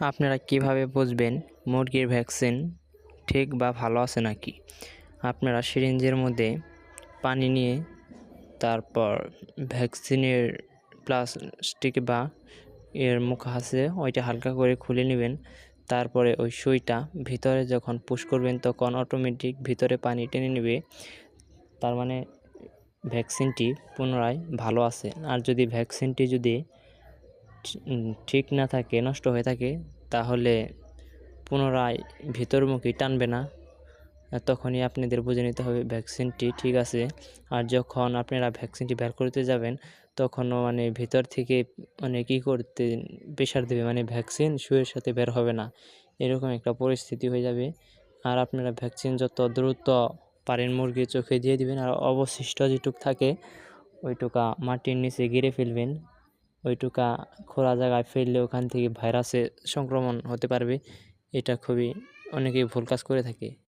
আপনারা কীভাবে বুঝবেন মুরগির ভ্যাকসিন ঠিক বা ভালো আছে নাকি? আপনারা সিরিঞ্জের মধ্যে পানি নিয়ে তারপর ভ্যাকসিনের প্লাস্টিক বা এর মুখ আছে, ওইটা হালকা করে খুলে নেবেন। তারপরে ওই সুইটা ভিতরে যখন পুশ করবেন, তখন অটোমেটিক ভিতরে পানি টেনে নেবে। তার মানে ভ্যাকসিনটি পুনরায় ভালো আছে। আর যদি ভ্যাকসিনটি যদি ঠিক না থাকে, নষ্ট হয়ে থাকে, তাহলে পুনরায় ভিতরমুখী টানবে না। তখনই আপনাদের বুঝে নিতে হবে ভ্যাকসিনটি ঠিক আছে। আর যখন আপনারা ভ্যাকসিনটি বের করতে যাবেন, তখনও মানে ভিতর থেকে মানে কী করতে, প্রেশার দেবে মানে ভ্যাকসিন শুয়ের সাথে বের হবে না। এরকম একটা পরিস্থিতি হয়ে যাবে। আর আপনারা ভ্যাকসিন যত দ্রুত পারেন মুরগির চোখে দিয়ে দিবেন, আর অবশিষ্ট যেটুক থাকে, ওইটুকা মাটির নিচে গিরে ফেলবেন। ওইটুকা খোলা জায়গায় ফেললে ওখান থেকে ভাইরাসে সংক্রমণ হতে পারবে, এটা খুবই অনেকেই ভুল কাজ করে থাকে।